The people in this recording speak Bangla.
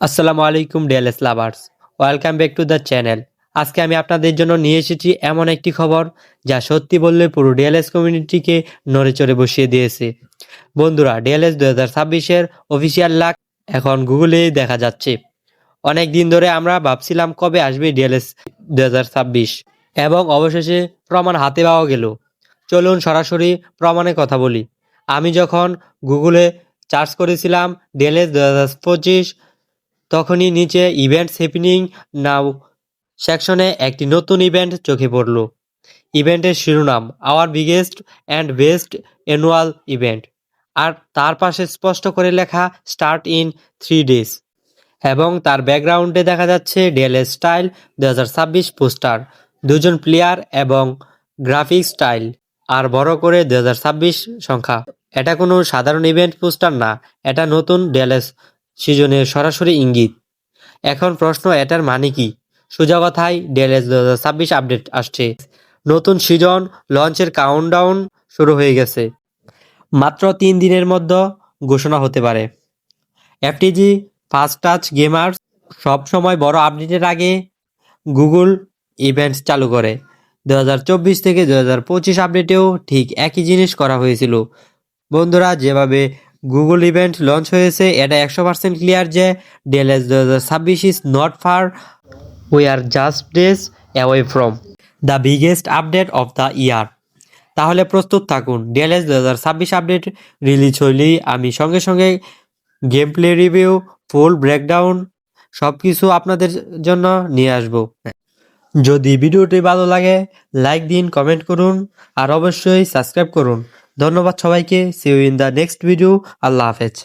আসসালামু আলাইকুম DLS lovers welcome back to the channel আজকে আমি আপনাদের জন্য নিয়ে এসেছি এমন একটি খবর যা সত্যি বললে পুরো ডিএলএস কমিউনিটিকে নড়ে চড়ে বসিয়ে দিয়েছে। বন্ধুরা ডিএলএস দু হাজার ছাব্বিশের অফিসিয়াল লাক এখন গুগলে দেখা যাচ্ছে। অনেক দিন ধরে আমরা ভাবছিলাম কবে আসবে ডিএলএস দু হাজার ছাব্বিশ এবং অবশেষে প্রমাণ হাতে পাওয়া গেল। চলুন সরাসরি প্রমাণে কথা বলি। আমি যখন গুগলে চার্জ করেছিলাম ডিএলএস দু হাজার পঁচিশ তখনই নিচে ইভেন্টস হ্যাপেনিং নাও সেকশনে একটি নতুন ইভেন্ট চোখে পড়ল। ইভেন্টের শিরোনাম our biggest and best annual event আর তার পাশে স্পষ্ট করে লেখা স্টার্ট ইন থ্রি ডেজ এবং তার ব্যাকগ্রাউন্ডে দেখা যাচ্ছে ডিএলএস স্টাইল দু হাজার ছাব্বিশ পোস্টার দুজন প্লেয়ার এবং গ্রাফিক স্টাইল আর বড় করে দু হাজার ছাব্বিশ সংখ্যা। এটা কোনো সাধারণ ইভেন্ট পোস্টার না, এটা নতুন ডিএলএস সিজনের সরাসরি ইঙ্গিত। এখন প্রশ্ন, এটার মানে কি? সোজা কথায় ডিএলএস দু হাজার ছাব্বিশ আপডেট আসছে। নতুন সিজন, লঞ্চের কাউন্টডাউন শুরু হয়ে গেছে। মাত্র তিন দিনের মধ্যে ঘোষণা হতে পারে। এফটিজি, ফাস্ট টাচ গেমার সব সময় বড় আপডেটের আগে গুগল ইভেন্টস চালু করে। দু হাজার চব্বিশ থেকে দু হাজার পঁচিশ আপডেটেও ঠিক একই জিনিস করা হয়েছিল। বন্ধুরা, যেভাবে গুগল ইভেন্ট লঞ্চ হয়েছে। এটা একশো পার্সেন্ট ক্লিয়ার যে ডিএলএস দু হাজার ছাব্বিশ is not far we are just days away from the biggest update of the year তাহলে প্রস্তুত থাকুন। ডিএলএস দু হাজার ছাব্বিশ আপডেট রিলিজ হইলেই আমি সঙ্গে সঙ্গে game play review full breakdown সব কিছু আপনাদের জন্য নিয়ে আসব। যদি ভিডিওটি ভালো লাগে লাইক দিন কমেন্ট করুন, আর অবশ্যই সাবস্ক্রাইব করুন। ধন্যবাদ সবাইকে। See you in the next video আল্লাহ হাফেজ।